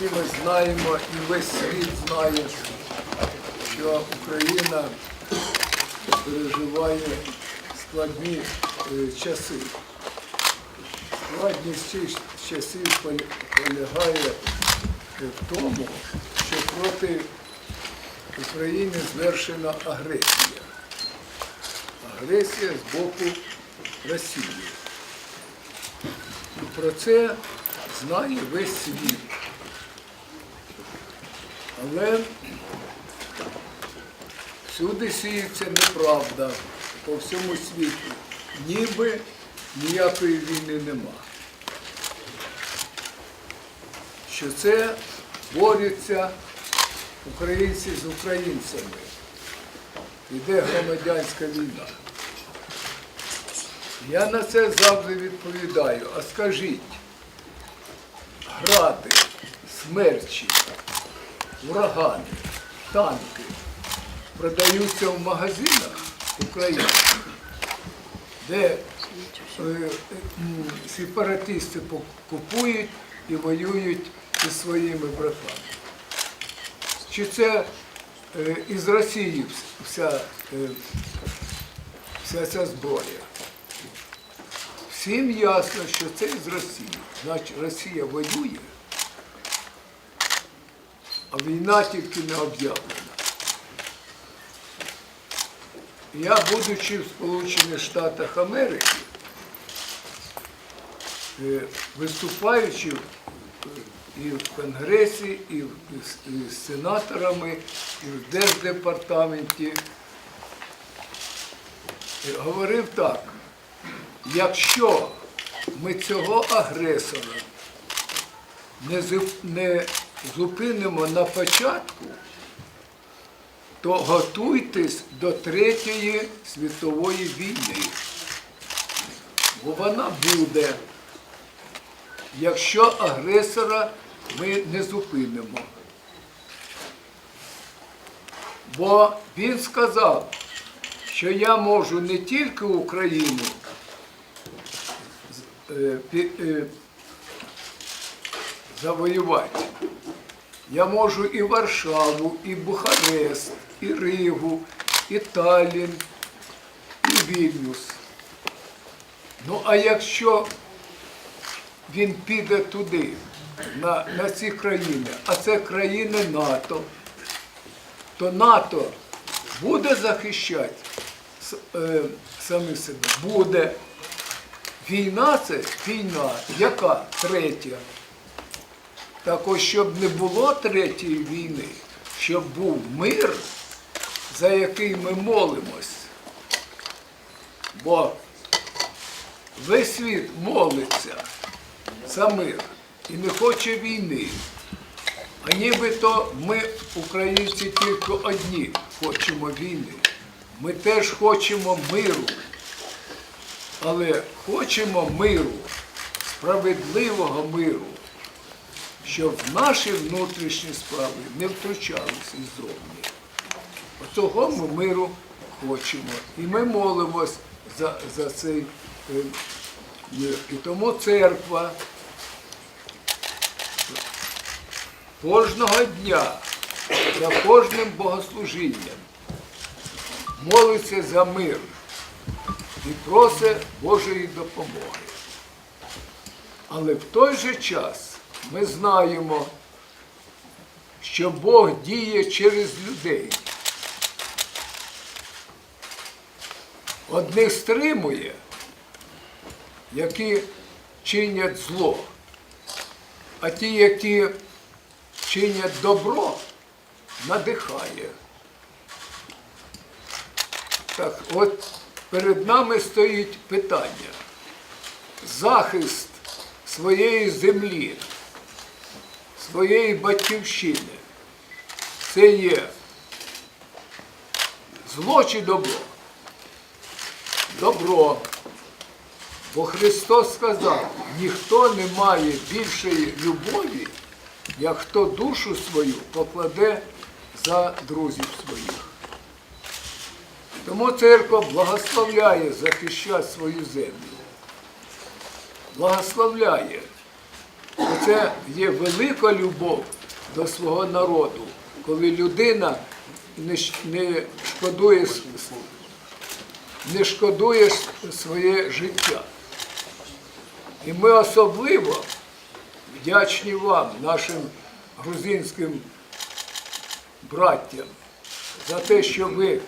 всі ми знаємо і весь світ знає, що Україна переживає складні е, часи. Складність цих часів полягає в тому, що проти України звершена агресія. Агресія з боку Росії. І про це знає весь світ. Але всюди сіється неправда по всьому світу. Ніби ніякої війни нема. Що це борються українці з українцями. Іде громадянська війна. Я на це завжди відповідаю. А скажіть, гради, смерчі, урагани, танки продаються в магазинах України, де е, сепаратисти купують і воюють із своїми братами. Чи це е, із Росії вся, е, вся ця зброя? Всім ясно, що це із Росії. Значить, Росія воює, а війна тільки не об'явлена. Я, будучи в Сполучених Штатах Америки, е, виступаючи і в Конгресі, і з- сенаторами, і в Держдепартаменті, е, говорив так, якщо ми цього агресора не зупинимо на початку, то готуйтесь до Третьої світової війни. Бо вона буде, якщо агресора ми не зупинимо. Бо він сказав, що я можу не тільки Україну е, е, завоювати, я можу і Варшаву, і Бухарест, і Ригу, і Таллін, і Вільнюс. Ну а якщо він піде туди, на, на ці країни, а це країни НАТО, то НАТО буде захищати е, самі себе? Буде. Війна це війна. Яка? Третя. Так ось, щоб не було третьої війни, щоб був мир, за який ми молимось. Бо весь світ молиться за мир і не хоче війни. А нібито ми, українці, тільки одні хочемо війни. Ми теж хочемо миру. Але хочемо миру, справедливого миру, щоб наші внутрішні справи не втручалися ззовні. Оцього ми миру хочемо. І ми молимось за, за цей е, мир. І тому церква кожного дня за кожним богослужінням молиться за мир і просить Божої допомоги. Але в той же час ми знаємо, що Бог діє через людей. Одних стримує, які чинять зло, а ті, які чинять добро, надихає. Так, от перед нами стоїть питання. Захист своєї землі, своєї батьківщини. Це є зло чи добро? Добро. Бо Христос сказав, ніхто не має більшої любові, як хто душу свою покладе за друзів своїх. Тому церква благословляє захищати свою землю. Благословляє. Це є велика любов до свого народу, коли людина не, шкодує, не шкодує своє життя. І ми особливо вдячні вам, нашим грузинським браттям, за те, що ви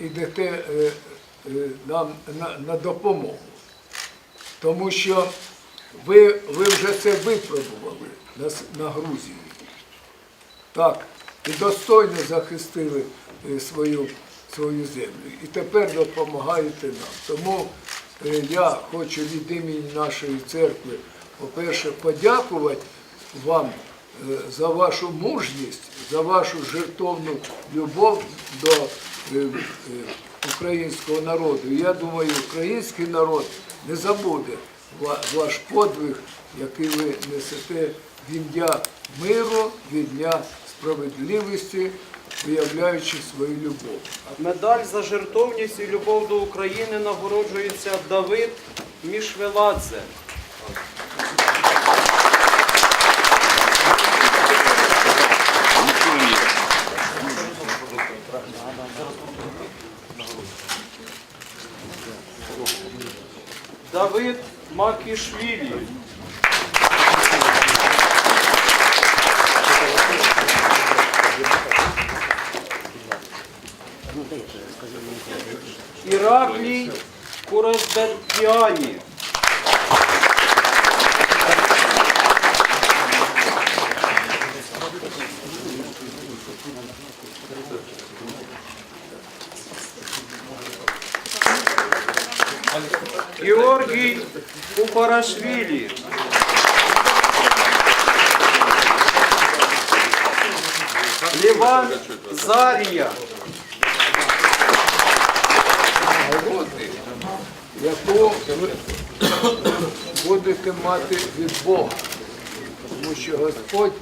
йдете е, е, нам на, на допомогу. Тому що ви, ви вже це випробували на, на Грузії. Так, і достойно захистили е, свою, свою землю. І тепер допомагаєте нам. Тому е, я хочу від імені нашої церкви, по-перше, подякувати вам е, за вашу мужність, за вашу жертовну любов до українського народу. Я думаю, український народ не забуде ваш подвиг, який ви несете в ім'я миру, в ім'я справедливості, виявляючи свою любов. Медаль за жертовність і любов до України нагороджується Давид Мішвеладзе. Давид Макішвілі. Іраклій Курезбетдіані. Купарашвілі. Ліван Зарія. Яку ви будете мати від Бога. Тому що Господь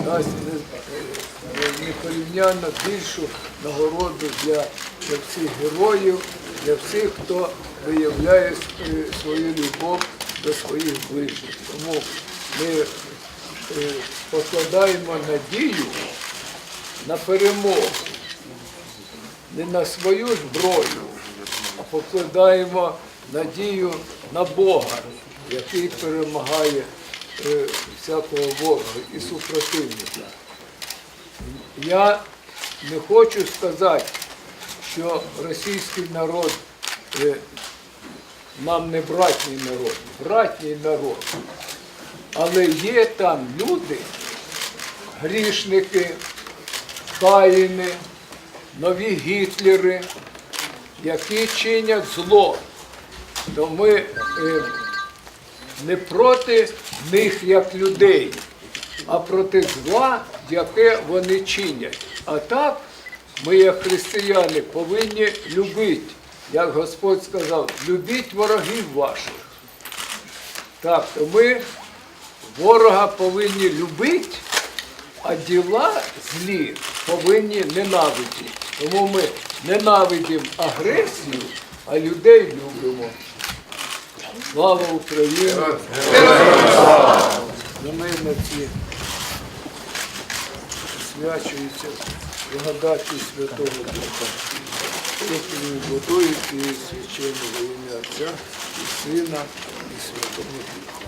дасть е, непорівняно більшу нагороду для, для всіх героїв, для всіх, хто виявляє свою любов до своїх ближніх. Тому ми е, покладаємо надію на перемогу не на свою зброю, а покладаємо надію на Бога, який перемагає е, всякого ворога і супротивника. Я не хочу сказати, що російський народ е, нам не братній народ, братній народ. Але є там люди, грішники, каїни, нові гітлери, які чинять зло, то ми е, не проти них як людей, а проти зла, яке вони чинять. А так ми, як християни, повинні любити, як Господь сказав, любіть ворогів ваших. Так, то ми ворога повинні любити, а діла злі повинні ненавидіти. Тому ми ненавидимо агресію, а людей любимо. Слава Україні! На ми на ці свячується благодаті Святого Духа. Проти будують і священного ім'я Отця і Сина і Святого Духа.